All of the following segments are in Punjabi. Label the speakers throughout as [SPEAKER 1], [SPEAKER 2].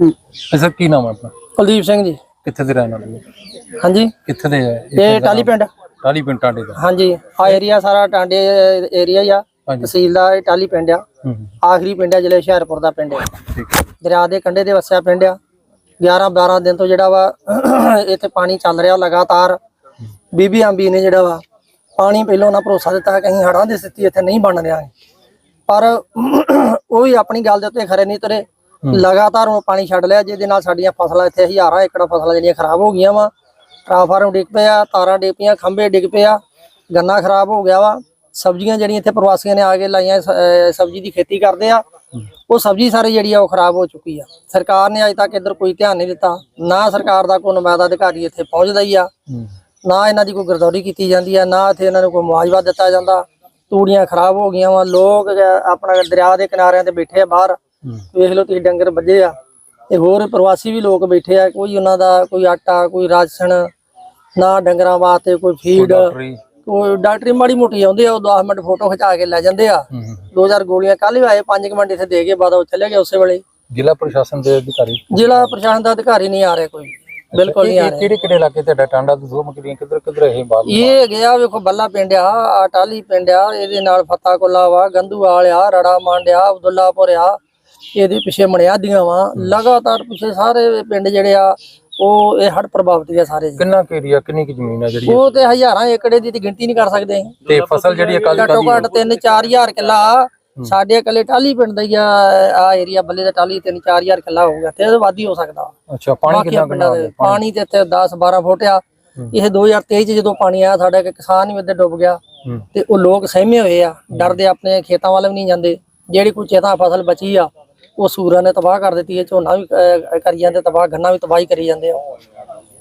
[SPEAKER 1] ਅੱਛਾ ਕੀ ਨਾਮ ਹੈ ਆਪਣਾ?
[SPEAKER 2] ਕੁਲਦੀਪ ਸਿੰਘ ਜੀ।
[SPEAKER 1] ਕਿੱਥੇ ਦੇ ਰਹਿਣ ਵਾਲੇ ਹੋ?
[SPEAKER 2] ਹਾਂਜੀ।
[SPEAKER 1] ਕਿੱਥੇ ਦੇ ਹੈ
[SPEAKER 2] ਇਹ ਟਾਲੀ ਪਿੰਡ।
[SPEAKER 1] ਟਾਲੀ ਪਿੰਡ ਟਾਂਡੇ ਦਾ।
[SPEAKER 2] ਹਾਂਜੀ। ਆ ਏਰੀਆ ਸਾਰਾ ਟਾਂਡੇ ਏਰੀਆ ਹੀ ਆ।
[SPEAKER 1] ਹਾਂਜੀ।
[SPEAKER 2] ਤਹਿਸੀਲ ਦਾ ਇਹ ਟਾਲੀ ਪਿੰਡ ਆ।
[SPEAKER 1] ਹੂੰ ਹੂੰ,
[SPEAKER 2] ਆਖਰੀ ਪਿੰਡ ਆ ਜ਼ਿਲ੍ਹੇ ਹੁਸ਼ਿਆਰਪੁਰ ਦਾ ਪਿੰਡ ਆ।
[SPEAKER 1] ਠੀਕ ਹੈ
[SPEAKER 2] ਦਰਿਆ ਦੇ ਕੰਢੇ ਤੇ ਵਸਿਆ ਪਿੰਡ ਆ। 11 12 ਦਿਨ ਤੋਂ ਜਿਹੜਾ ਵਾ ਇੱਥੇ ਪਾਣੀ ਚੱਲ ਰਿਹਾ ਲਗਾਤਾਰ। ਬੀਬੀ ਅੰਬੀ ਨੇ ਜਿਹੜਾ ਵਾ ਪਾਣੀ ਪਹਿਲਾਂ ਨਾ ਭਰੋਸਾ ਦਿੱਤਾ ਕਿ ਅਸੀਂ ਹੜਾਂ ਦੀ ਸਥਿਤੀ ਇੱਥੇ ਨਹੀਂ ਬਣ ਰਿਹਾ। ਪਰ ਉਹ ਵੀ ਆਪਣੀ ਗੱਲ ਦੇ ਉੱਤੇ ਖਰੇ ਨਹੀਂ ਤੁਰੇ ਲਗਾਤਾਰ ਉਹ ਪਾਣੀ ਛੱਡ ਲਿਆ ਜਿਹਦੇ ਨਾਲ ਸਾਡੀਆਂ ਫਸਲਾਂ ਇੱਥੇ ਹਜ਼ਾਰਾਂ ਏਕੜ ਫਸਲਾਂ ਜਿਹੜੀਆਂ ਖਰਾਬ ਹੋ ਗਈਆਂ ਵਾ। ਟਰਾਂਸਫਾਰਮ ਡਿੱਗ ਪਿਆ ਤਾਰਾਂ ਡਿੱਗ ਪਈਆਂ ਖੰਭੇ ਡਿੱਗ ਪਿਆ ਗੰਨਾ ਖਰਾਬ ਹੋ ਗਿਆ ਵਾ। ਸਬਜ਼ੀਆਂ ਜਿਹੜੀਆਂ ਇੱਥੇ ਪ੍ਰਵਾਸੀਆਂ ਨੇ ਆ ਕੇ ਲਾਈਆਂ ਸਬਜ਼ੀ ਦੀ ਖੇਤੀ ਕਰਦੇ ਆ ਉਹ ਸਬਜ਼ੀ ਸਾਰੀ ਜਿਹੜੀ ਆ ਉਹ ਖਰਾਬ ਹੋ ਚੁੱਕੀ ਆ। ਸਰਕਾਰ ਨੇ ਅਜੇ ਤੱਕ ਇੱਧਰ ਕੋਈ ਧਿਆਨ ਨਹੀਂ ਦਿੱਤਾ। ਨਾ ਸਰਕਾਰ ਦਾ ਕੋਈ ਨੁਮਾਇੰਦਾ ਅਧਿਕਾਰੀ ਇੱਥੇ ਪਹੁੰਚਦਾ ਹੀ ਆ। ਨਾ ਇਹਨਾਂ ਦੀ ਕੋਈ ਗਰਦੌਰੀ ਕੀਤੀ ਜਾਂਦੀ ਆ ਨਾ ਇੱਥੇ ਇਹਨਾਂ ਨੂੰ ਕੋਈ ਮੁਆਵਜ਼ਾ ਦਿੱਤਾ ਜਾਂਦਾ। ਤੂੜੀਆਂ ਖਰਾਬ ਹੋ ਗਈਆਂ ਵਾ ਲੋਕ ਆਪਣਾ ਦਰਿਆ ਦੇ ਕਿਨਾਰਿਆਂ ਤੇ ਬੈਠੇ ਆ ਬਾਹਰ। ਵੇਖ ਲਓ ਤੁਸੀਂ ਡੰਗਰ ਵੱਜੇ ਆ। ਤੇ ਹੋਰ ਪ੍ਰਵਾਸੀ ਵੀ ਲੋਕ ਬੈਠੇ ਆ ਕੋਈ ਉਹਨਾਂ ਦਾ ਕੋਈ ਆਟਾ ਕੋਈ ਰਾਸ਼ਨ ਨਾ ਡੰਗਰਾਂ ਵਾਸਤੇ ਕੋਈ ਫੀਡ। ਕੋਈ ਡਾਕਟਰੀ। ਮਾੜੀ ਮੋਟੀ ਆਉਂਦੇ ਆ ਉਹ 10 ਮਿੰਟ ਫੋਟੋ ਖਿਚਾ ਕੇ ਲੈ ਜਾਂਦੇ ਆ।
[SPEAKER 1] ਹੂੰ ਹੂੰ।
[SPEAKER 2] 2000 ਗੋਲੀਆਂ ਕੱਲ ਵੀ ਆਏ 5 ਮਿੰਟ ਇੱਥੇ ਦੇ ਕੇ ਬਾਅਦ ਉਹ ਚਲੇ ਗਏ ਉਸੇ ਵੇਲੇ।
[SPEAKER 1] ਜ਼ਿਲ੍ਹਾ ਪ੍ਰਸ਼ਾਸਨ ਦੇ ਅਧਿਕਾਰੀ?
[SPEAKER 2] ਜ਼ਿਲ੍ਹਾ ਪ੍ਰਸ਼ਾਸਨ ਦਾ ਅਧਿਕਾਰੀ ਨਹੀਂ ਆ ਰਿਹਾ ਕੋਈ। ਬਿਲਕੁਲ ਨਹੀਂ ਆ ਰਿਹਾ।
[SPEAKER 1] ਕਿਹੜੇ ਕਿਹੜੇ ਇਲਾਕੇ ਤੁਹਾਡਾ ਟਾਂਡਾ ਤੋਂ ਦੋ ਮਕੜੀਆਂ ਕਿੱਧਰ ਕਿੱਧਰ ਇਹ ਬਾਤ
[SPEAKER 2] ਇਹ ਗਿਆ ਵੇਖੋ ਬੱਲਾ ਪਿੰਡ ਆ ਆ ਟਾਲੀ ਪਿੰਡ ਆ ਇਹਦੇ ਨਾਲ ਫੱਤਾ ਕੋਲਾ ਵਾ ਗੰਦੂਵਾਲ ਆ ਰੜਾ ਮੰਡਿਆ ਅਬਦੁੱਲਾਪੁਰ ਆ। ਇਹਦੇ ਪਿੱਛੇ ਮਣਿਆਦੀਆਂ ਵਾ। ਲਗਾਤਾਰ ਪਿੱਛੇ ਸਾਰੇ ਪਿੰਡ ਜਿਹੜੇ ਆ ਉਹ ਇਹ ਹੜ ਪ੍ਰਭਾਵਿਤ ਆ ਸਾਰੇ ਜੀ।
[SPEAKER 1] ਕਿੰਨਾ ਕੁ ਏਰੀਆ ਕਿੰਨੀ ਕੁ ਜ਼ਮੀਨ ਹੈ ਜਿਹੜੀ
[SPEAKER 2] ਉਹ ਤੇ ਹਜ਼ਾਰਾਂ ਏਕੜੇ ਦੀ ਤੇ ਗਿਣਤੀ ਨਹੀਂ ਕਰ ਸਕਦੇ ਅਸੀਂ।
[SPEAKER 1] ਤੇ ਫਸਲ ਜਿਹੜੀ ਹੈ ਕਾਲੀ
[SPEAKER 2] ਘੱਟੋ ਘੱਟ 3-4000 ਕਿੱਲਾ ਸਾਡੇ ਇਕੱਲੇ ਟਾਲੀ ਪਿੰਡ ਦਾ ਹੀ ਆ ਆ ਏਰੀਆ ਬੱਲੇ ਦਾ ਟਾਲੀ 3-4000 ਕਿੱਲਾ ਹੋਊਗਾ ਤੇ ਇਹ ਵੱਧ ਹੀ ਹੋ ਸਕਦਾ
[SPEAKER 1] ਅੱਛਾ ਪਾਣੀ
[SPEAKER 2] ਬਾਕੀਆਂ
[SPEAKER 1] ਕਿੰਨਾ ਕਿੰਨਾ
[SPEAKER 2] ਪਿੰਡਾਂ ਦੇ ਪਾਣੀ? ਤੇ ਇੱਥੇ 10-12 ਫੁੱਟ ਆ। ਇਹ 2023 ਚ ਜਦੋਂ ਪਾਣੀ ਆਇਆ ਸਾਡਾ ਇੱਕ ਕਿਸਾਨ ਵੀ ਇੱਧਰ ਡੁੱਬ ਗਿਆ।
[SPEAKER 1] ਹੂੰ।
[SPEAKER 2] ਤੇ ਉਹ ਲੋਕ ਸਹਿਮੇ ਹੋਏ ਆ। ਡਰਦੇ ਆਪਣੇ ਖੇਤਾਂ ਵੱਲ ਵੀ ਨਹੀਂ ਜਾਂਦੇ। ਜਿਹੜੀ ਕੋਈ ਚੇਤਾ ਫਸਲ ਬਚੀ ਆ ਉਹ ਸੂਰਾਂ ਨੇ ਤਬਾਹ ਕਰ ਦਿੱਤੀ ਹੈ ਝੋਨਾ ਵੀ ਅਹ, ਕਰੀ ਜਾਂਦੇ ਤਬਾਹ ਗੰਨਾ ਵੀ ਤਬਾਹੀ ਕਰੀ ਜਾਂਦੇ ਆ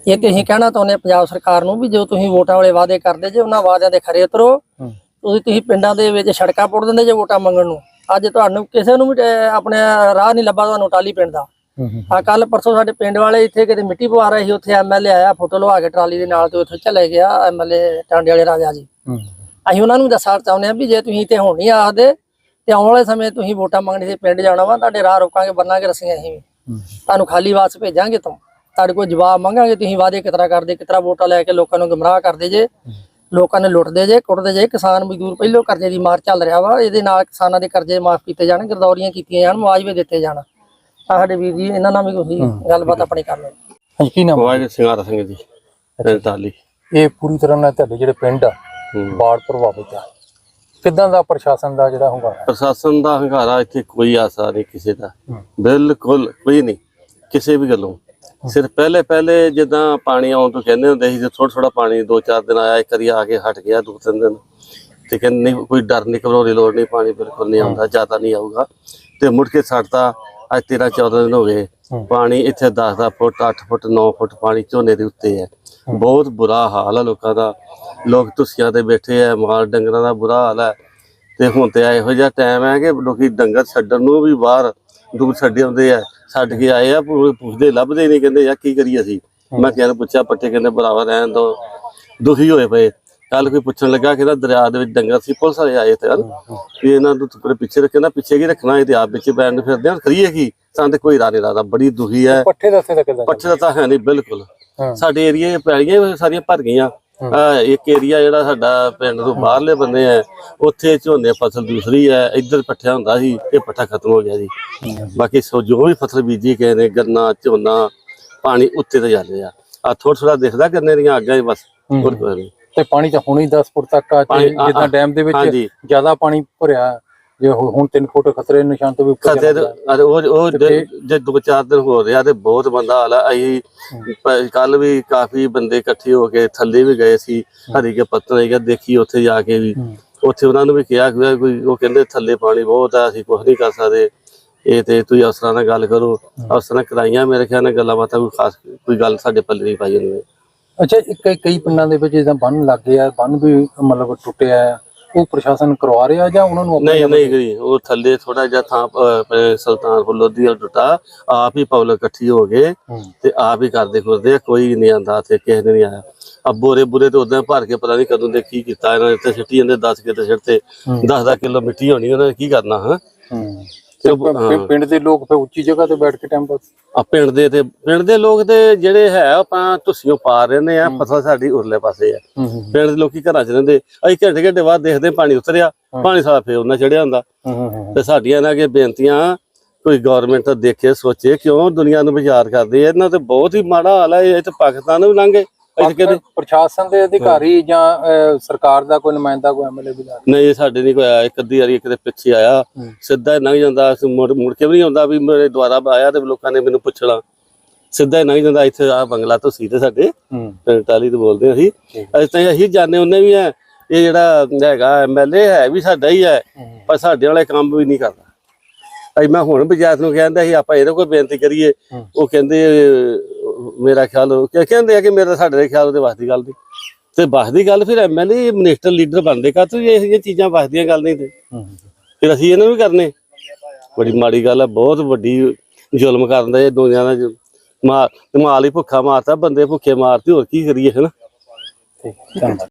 [SPEAKER 2] ਇਹ ਤੇ ਅਸੀਂ ਕਹਿਣਾ ਚਾਹੁੰਦੇ ਹਾਂ ਪੰਜਾਬ ਸਰਕਾਰ ਨੂੰ ਵੀ ਜੋ ਤੁਸੀਂ ਵੋਟਾਂ ਵਾਲੇ ਵਾਅਦੇ ਕਰਦੇ ਜੇ ਉਹਨਾਂ ਵਾਅਦਿਆਂ ਦੇ ਖਰੇ ਉਤਰੋ
[SPEAKER 1] ਹੂੰ।
[SPEAKER 2] ਤੁਸੀਂ ਤੁਸੀਂ ਪਿੰਡਾਂ ਦੇ ਵਿੱਚ ਸੜਕਾਂ ਪੁੱਟ ਦਿੰਦੇ ਜੇ ਵੋਟਾਂ ਮੰਗਣ ਨੂੰ। ਅੱਜ ਤੁਹਾਨੂੰ ਕਿਸੇ ਨੂੰ ਵੀ ਅਹ, ਆਪਣੇ ਰਾਹ ਨਹੀਂ ਲੱਭਾ ਤੁਹਾਨੂੰ ਟਾਲੀ ਪਿੰਡ ਦਾ।
[SPEAKER 1] ਹੂੰ ਹੂੰ।
[SPEAKER 2] ਆ ਕੱਲ ਪਰਸੋਂ ਸਾਡੇ ਪਿੰਡ ਵਾਲੇ ਇੱਥੇ ਕਿਤੇ ਮਿੱਟੀ ਪਵਾ ਰਹੇ ਸੀ ਉੱਥੇ ਐਮਐਲਏ ਆਇਆ ਫੋਟੋ ਲਵਾ ਕੇ ਟਰਾਲੀ ਦੇ ਨਾਲ ਤੇ ਉੱਥੇ ਚਲੇ ਗਿਆ ਐਮਐਲਏ ਟਾਂਡੇ ਵਾਲੇ ਰਾਜਾ ਜੀ।
[SPEAKER 1] ਹੂੰ।
[SPEAKER 2] ਅਸੀਂ ਉਹਨਾਂ ਨੂੰ ਦੱਸਣਾ ਚਾਹੁੰਦੇ ਹਾਂ ਵੀ ਜੇ ਤੁਸੀਂ ਇੱਥੇ ਹੁਣ ਨਹੀਂ ਆਖਦੇ ਤੇ ਆਉਣ ਵਾਲੇ ਸਮੇਂ ਤੁਸੀਂ ਵੋਟਾਂ ਮੰਗਣੀ ਤੇ ਪਿੰਡ ਜਾਣਾ ਵਾ ਤੁਹਾਡੇ ਰਾਹ ਰੋਕਾਂਗੇ ਬੰਨਾਂਗੇ ਰਸੀਆਂ ਅਸੀਂ ਵੀ।
[SPEAKER 1] ਹੂੰ।
[SPEAKER 2] ਤੁਹਾਨੂੰ ਖਾਲੀ ਵਾਸ ਭੇਜਾਂਗੇ ਤੋਂ ਤੁਹਾਡੇ ਕੋਲ ਜਵਾਬ ਮੰਗਾਂਗੇ ਤੁਸੀਂ ਵਾਅਦੇ ਕਿਤਰਾ ਕਰਦੇ ਕਿਤਰਾ ਵੋਟਾਂ ਲੈ ਕੇ ਲੋਕਾਂ ਨੂੰ ਗੁੰਮਰਾਹ ਕਰਦੇ ਜੇ ਲੋਕਾਂ ਨੇ ਲੁੱਟਦੇ ਜੇ ਕੁੱਟਦੇ ਜੇ ਕਿਸਾਨ ਮਜ਼ਦੂਰ ਪਹਿਲੋਂ ਕਰਜ਼ੇ ਦੀ ਮਾਰ ਚੱਲ ਰਿਹਾ ਵਾ ਇਹਦੇ ਨਾਲ ਕਿਸਾਨਾਂ ਦੇ ਕਰਜ਼ੇ ਮਾਫ ਕੀਤੇ ਜਾਣ ਗਰਦੌਰੀਆਂ ਕੀਤੀਆਂ ਜਾਣ ਮੁਆਵਜ਼ੇ ਦਿੱਤੇ ਜਾਣ। ਆਹ ਸਾਡੇ ਵੀਰ ਜੀ ਇਹਨਾਂ ਨਾਲ ਵੀ ਤੁਸੀਂ ਗੱਲਬਾਤ ਆਪਣੀ ਕਰ ਲਓ।
[SPEAKER 1] ਹਾਂਜੀ ਕੀ ਨਾਮ?
[SPEAKER 3] ਵਾਹਿਗੁਰੂ ਸਿੰਘਾਰ ਸਿੰਘ ਜੀ ਰਣਤਾਲੀ
[SPEAKER 1] ਇਹ ਪੂਰੀ ਤਰ੍ਹਾਂ ਨਾਲ ਤੁਹਾਡੇ ਜਿਹੜੇ ਪਿੰਡ ਆ ਬਾੜ ਪ੍ਰਭਾਵਿਤ ਆ। ਕਿੱਦਾਂ ਦਾ ਪ੍ਰਸ਼ਾਸਨ ਦਾ ਜਿਹੜਾ ਹੁੰਗਾਰਾ
[SPEAKER 3] ਪ੍ਰਸ਼ਾਸਨ ਦਾ ਹੰਗਾਰਾ ਇੱਥੇ ਕੋਈ ਆਸਾ ਨਹੀਂ ਕਿਸੇ ਦਾ। ਬਿਲਕੁਲ ਕੋਈ ਨਹੀਂ ਕਿਸੇ ਵੀ ਗੱਲੋਂ। ਸਿਰਫ ਪਹਿਲੇ ਪਹਿਲੇ ਜਿੱਦਾਂ ਪਾਣੀ ਆਉਣ ਤੋਂ ਕਹਿੰਦੇ ਹੁੰਦੇ ਸੀ ਜੇ ਥੋੜਾ ਥੋੜਾ ਪਾਣੀ ਦੋ ਚਾਰ ਦਿਨ ਆਇਆ ਇੱਕ ਵਾਰੀ ਆ ਕੇ ਹਟ ਗਿਆ ਦੋ ਤਿੰਨ ਦਿਨ। ਤੇ ਕਹਿੰਦੇ ਨਹੀਂ ਕੋਈ ਡਰ ਨਹੀਂ ਘਬਰਾਉਣ ਦੀ ਲੋੜ ਨਹੀਂ ਪਾਣੀ ਬਿਲਕੁਲ ਨਹੀਂ ਆਉਂਦਾ ਜ਼ਿਆਦਾ ਨਹੀਂ ਆਊਗਾ। ਤੇ ਮੁੜ ਕੇ ਛੱਡਤਾ ਅੱਜ 13 14 ਦਿਨ ਹੋ ਗਏ। ਪਾਣੀ ਇੱਥੇ 10 10 ਫੁੱਟ 8 ਫੁੱਟ 9 ਫੁੱਟ ਪਾਣੀ ਝੋਨੇ ਦੇ ਉੱਤੇ ਹੈ। ਬਹੁਤ ਬੁਰਾ ਹਾਲ ਹੈ ਲੋਕਾਂ ਦਾ। ਲੋਕ ਤੁਸੀਆਂ ਤੇ ਬੈਠੇ ਆ ਮਾਲ ਡੰਗਰਾਂ ਦਾ ਬੁਰਾ ਹਾਲ ਹੈ ਤੇ ਹੁਣ ਤੇ ਇਹੋ ਜਿਹਾ ਟਾਈਮ ਹੈ ਕਿ ਲੋਕੀ ਡੰਗਰ ਛੱਡਣ ਨੂੰ ਵੀ ਬਾਹਰ ਦੂਰ ਛੱਡੇ ਆਉਂਦੇ ਆ। ਛੱਡ ਕੇ ਆਏ ਆ ਪੁੱਛਦੇ ਲੱਭਦੇ ਨਹੀਂ ਕਹਿੰਦੇ ਯਾਰ ਕੀ ਕਰੀਏ ਅਸੀਂ? ਮੈਂ ਕਿਹਾ ਪੁੱਛਿਆ ਪੱਟੇ ਕਹਿੰਦੇ ਬਰਾਬਰ ਰਹਿਣ ਦੋ। ਦੁਖੀ ਹੋਏ ਪਏ। ਕੱਲ ਕੋਈ ਪੁੱਛਣ ਲੱਗਾ ਕਿ ਦਰਿਆ ਦੇ ਵਿੱਚ ਡੰਗਰ ਸੀ ਪੁਲਿਸ ਵਾਲੇ ਆਏ ਤੇ ਵੀ ਇਹਨਾਂ ਨੂੰ ਤੁਪਰੇ ਪਿੱਛੇ ਰੱਖੇ ਨਾ ਪਿੱਛੇ ਕੀ ਰੱਖਣਾ? ਇਹ ਤੇ ਆਪ ਵਿੱਚ ਬੈਠ ਫਿਰਦੇ ਆ ਕਰੀਏ ਕੀ? ਸਾਨੂੰ ਤੇ ਕੋਈ ਰਾਹ ਨਹੀਂ ਲੱਗਦਾ ਬੜੀ ਦੁਖੀ ਹੈ
[SPEAKER 1] ਪੱਠੇ ਦਾ ਕਿੱਦਾਂ
[SPEAKER 3] ਪੱਛੇ ਦਾ ਤਾਂ ਹੈ ਨਹੀਂ ਬਿਲਕੁਲ। ਸਾਡੇ ਏਰੀਏ ਪੈਲੀਆਂ ਸਾਰੀਆਂ ਭਰ ਗਈਆਂ। ਆਹ ਇੱਕ ਏਰੀਆ ਜਿਹੜਾ ਸਾਡਾ ਪਿੰਡ ਤੋਂ ਬਾਹਰਲੇ ਬੰਦੇ ਆ ਉੱਥੇ ਝੋਨੇ ਫਸਲ ਦੂਸਰੀ ਹੈ ਇੱਧਰ ਪੱਠਿਆ ਹੁੰਦਾ ਸੀ ਇਹ ਪੱਠਾ ਖਤਮ ਹੋ ਗਿਆ ਜੀ। ਬਾਕੀ ਸੋ ਜੋ ਵੀ ਫਸਲ ਬੀਜੀ ਗਏ ਨੇ ਗੰਨਾ ਝੋਨਾ ਪਾਣੀ ਉੱਤੇ ਤੇ ਜਾਂਦੇ ਆ। ਆ ਥੋੜਾ ਥੋੜਾ ਦਿਖਦਾ ਗੰਨੇ ਦੀਆਂ ਅੱਗਾਂ ਹੀ ਬਸ ਹੋਰ ਕੋਈ ਨਹੀਂ।
[SPEAKER 1] ਤੇ ਪਾਣੀ ਤਾਂ ਹੁਣੇ ਹੀ 10 ਫੁੱਟ ਤੱਕ ਆ
[SPEAKER 3] ਆ-
[SPEAKER 1] ਜਿੱਦਾਂ
[SPEAKER 3] ਆ-
[SPEAKER 1] ਡੈਮ ਦੇ ਵਿੱਚ। ਜ਼ਿਆਦਾ ਪਾਣੀ ਭਰਿਆ ਜੇ ਹੁ- ਹੁਣ 3 ਫੁੱਟ ਖਤਰੇ ਦੇ ਨਿਸ਼ਾਨ ਤੋਂ ਵੀ ਉੱਪਰ
[SPEAKER 3] ਖਤੇ
[SPEAKER 1] ਚਲਾ ਗਿਆ।
[SPEAKER 3] ਅਰੇ ਉਹ ਉਹ ਜੇ ਜੇ ਦੋ ਚਾਰ ਦਿਨ ਹੋ ਰਿਹਾ ਤੇ ਬਹੁਤ ਬੰਦਾ ਹਾਲ ਹੈ ਅਸੀਂ ਕੱਲ ਵੀ ਕਾਫੀ ਬੰਦੇ ਇਕੱਠੇ ਹੋ ਕੇ ਥੱਲੇ ਵੀ ਗਏ ਸੀ ਹਰੀ ਕੇ ਪੱਤਰ ਹੈਗਾ ਦੇਖੀ ਉੱਥੇ ਜਾ ਕੇ ਵੀ।
[SPEAKER 1] ਹੂੰ।
[SPEAKER 3] ਉੱਥੇ ਉਹਨਾਂ ਨੂੰ ਵੀ ਕਿਹਾ ਕਿ ਕੋਈ ਉਹ ਕਹਿੰਦੇ ਥੱਲੇ ਪਾਣੀ ਬਹੁਤ ਆ ਅਸੀਂ ਕੁਝ ਨਹੀਂ ਕਰ ਸਕਦੇ। ਇਹ ਤੇ ਤੁਸੀਂ ਅਫਸਰਾਂ ਨਾਲ ਗੱਲ ਕਰੋ। ਅਫਸਰਾਂ ਕਰਾਈਆਂ ਮੇਰੇ ਖਿਆਲ ਨਾਲ ਗੱਲਾਂ ਬਾਤਾਂ ਕੋਈ ਖਾਸ ਕੋਈ ਗੱਲ ਸਾਡੇ ਪੱਲੇ ਨਹੀਂ ਪਾਈ ਉਹਨੇ
[SPEAKER 1] ਅੱਛਾ ਇੱਕ ਕਈ ਕਈ ਪਿੰਡਾਂ ਦੇ ਵਿੱਚ ਜਿੱਦਾਂ ਬੰਨ ਲੱਗ ਗਿਆ ਬੰਨ ਵੀ ਮਤਲਬ ਟੁੱਟਿਆ। ਆ, ਉਹ ਪ੍ਰਸ਼ਾਸਨ ਕਰਵਾ ਰਿਹਾ ਜਾਂ ਉਹਨਾਂ ਨੂੰ
[SPEAKER 3] ਨਹੀਂ ਨਹੀਂ ਗਈ ਉਹ ਥੱਲੇ ਥੋੜਾ ਜਿਹਾ ਥਾਂ ਸੁਲਤਾਨਪੁਰ ਲੋਧੀ ਵਾਲ ਟੁੱਟਾ ਆਪ ਹੀ ਪਬਲਿਕ ਇਕੱਠੀ ਹੋ ਗਏ। ਤੇ ਆਪ ਹੀ ਕਰਦੇ ਫਿਰਦੇ ਆ ਕੋਈ ਨਹੀਂ ਆਂਦਾ ਤੇ ਕਿਸੇ ਨੇ ਨਹੀਂ ਆਇਆ। ਆ ਬੋਰੇ ਬੁਰੇ ਤੇ ਉਦਾਂ ਭਰ ਕੇ ਪਤਾ ਨਹੀਂ ਕਦੋਂ ਦੇ ਕੀ ਕੀਤਾ ਇਹਨਾਂ ਨੇ ਤੇ ਸਿੱਟੀ ਜਾਂਦੇ 10 ਕਿਤੇ ਸਿੱਟੇ 10 10 ਕਿਲੋ ਮਿੱਟੀ ਹੋਣੀ ਉਹਨਾਂ ਨੇ ਕੀ ਕਰਨਾ ਹਾਂ?
[SPEAKER 1] ਹੂੰ ਪ- ਪ- ਪਿੰਡ ਦੇ ਲੋਕ ਫਿਰ ਉੱਚੀ ਜਗ੍ਹਾ ਤੇ ਬੈਠ ਕੇ ਟਾਈਮ ਪਾਸ
[SPEAKER 3] ਆ ਪਿੰਡ ਦੇ ਤੇ ਪਿੰਡ ਦੇ ਲੋਕ ਤੇ ਜਿਹੜੇ ਹੈ ਆਪਾਂ ਤੁਸੀਓ ਪਾ ਰਹਿੰਦੇ ਆ ਫਸਲ ਸਾਡੀ ਉਰਲੇ ਪਾਸੇ ਆ।
[SPEAKER 1] ਹੂੰ ਹੂੰ
[SPEAKER 3] ਪਿੰਡ ਦੇ ਲੋਕੀ ਘਰਾਂ 'ਚ ਰਹਿੰਦੇ ਅਸੀਂ ਘੰਟੇ ਘੰਟੇ ਬਾਅਦ ਦੇਖਦੇ ਪਾਣੀ ਉਤਰਿਆ ਪਾਣੀ ਸਾਰਾ ਫੇਰ ਉਹਨਾਂ ਚੜਿਆ ਹੁੰਦਾ।
[SPEAKER 1] ਹੂੰ ਹੂੰ
[SPEAKER 3] ਤੇ ਸਾਡੀਆਂ ਇਹਨਾਂ ਅੱਗੇ ਬੇਨਤੀਆਂ ਕੋਈ ਗਵਰਨਮੈਂਟ ਦੇਖੇ ਸੋਚੇ ਕਿਉਂ ਦੁਨੀਆ ਨੂੰ ਵਿਚਾਰ ਕਰਦੇ ਆ। ਇਹਨਾਂ ਤੇ ਬਹੁਤ ਹੀ ਮਾੜਾ ਹਾਲ ਹੈ ਇਹ ਤੇ ਪਾਕਿਸਤਾਨ ਨੂੰ ਲੰਘੇ ਅਸੀਂ
[SPEAKER 1] ਪ੍ਰਸ਼ਾਸਨ ਦੇ ਅਧਿਕਾਰੀ ਜਾਂ ਅਹ, ਸਰਕਾਰ ਦਾ ਕੋਈ ਨੁਮਾਇੰਦਾ ਕੋਈ ਐਮਐਲਏ ਵਿਧਾਇਕ
[SPEAKER 3] ਨਹੀਂ ਸਾਡੇ ਨਹੀਂ ਕੋਈ ਆਇਆ। ਇੱਕ ਅੱਧੀ ਵਾਰੀ ਕਿਤੇ ਪਿੱਛੇ ਆਇਆ।
[SPEAKER 1] ਹੂੰ।
[SPEAKER 3] ਸਿੱਧਾ ਹੀ ਲੰਘ ਜਾਂਦਾ ਅਸੀਂ ਮੁੜ ਮੁੜ ਕੇ ਵੀ ਨਹੀਂ ਆਉਂਦਾ ਵੀ ਮੇਰੇ ਦੁਆਰਾ ਆਇਆ ਤੇ ਲੋਕਾਂ ਨੇ ਮੈਨੂੰ ਪੁੱਛਣਾ। ਸਿੱਧਾ ਹੀ ਲੰਘ ਜਾਂਦਾ ਇੱਥੇ ਆ ਬੰਗਲਾ ਤੋਂ ਸੀ ਤੇ ਸਾਡੇ।
[SPEAKER 1] ਹੂੰ।
[SPEAKER 3] ਟਾਲੀ ਤੋਂ ਬੋਲਦੇ ਹਾਂ ਅਸੀਂ।
[SPEAKER 1] ਠੀਕ।
[SPEAKER 3] ਅਸੀਂ ਤਾਂ ਅਸੀਂ ਜਾਣੇ ਉਹਨੇ ਵੀ ਹੈ ਇਹ ਜਿਹੜਾ ਹੈਗਾ ਐਮਐਲਏ ਹੈ ਵੀ ਸਾਡਾ ਹੀ ਹੈ ਪਰ ਸਾਡੇ ਵਾਲੇ ਕੰਮ ਵੀ ਨਹੀਂ ਕਰਦਾ। ਅਈ ਮੈਂ ਹੁਣ ਪੰਚਾਇਤ ਨੂੰ ਕਹਿੰਦਾ ਸੀ ਆਪਾਂ ਇਹਦੇ ਕੋਲ ਬੇਨਤੀ ਕਰੀਏ।
[SPEAKER 1] ਹੂੰ।
[SPEAKER 3] ਉਹ ਕਹਿੰਦੇ ਮੇਰਾ ਖਿਆਲ ਉਹ ਕਿ- ਕਹਿੰਦੇ ਆ ਕਿ ਮੇਰਾ ਸਾਡੇ ਦੇ ਖਿਆਲ ਉਹਦੇ ਵਾਸ ਦੀ ਗੱਲ ਦੀ ਤੇ ਵਾਸ ਦੀ ਗੱਲ ਫਿਰ ਐਮਐਲਏ ਮਿਨਿਸਟਰ ਲੀਡਰ ਬਣਦੇ ਕਾ ਤੂੰ ਇਹ ਜਿਹੀਆਂ ਚੀਜ਼ਾਂ ਵਾਸ ਦੀਆਂ ਗੱਲ ਨਹੀਂ ਤੇ। ਫਿਰ ਅਸੀਂ ਇਹਨਾਂ ਵੀ ਕਰਨੇ। ਬੜੀ ਮਾੜੀ ਗੱਲ ਹੈ ਬਹੁਤ ਵੱਡੀ ਜ਼ੁਲਮ ਕਰਨ ਦਾ ਇਹ ਦੁਨੀਆ ਦਾ ਮਾਰ ਮਾਲ ਹੀ ਭੁੱਖਾ ਮਾਰਤਾ ਬੰਦੇ ਭੁੱਖੇ ਮਾਰਤੇ ਹੋਰ ਕੀ ਕਰੀਏ ਹਨਾ?
[SPEAKER 1] ਠੀਕ ਧੰਨਵਾਦ।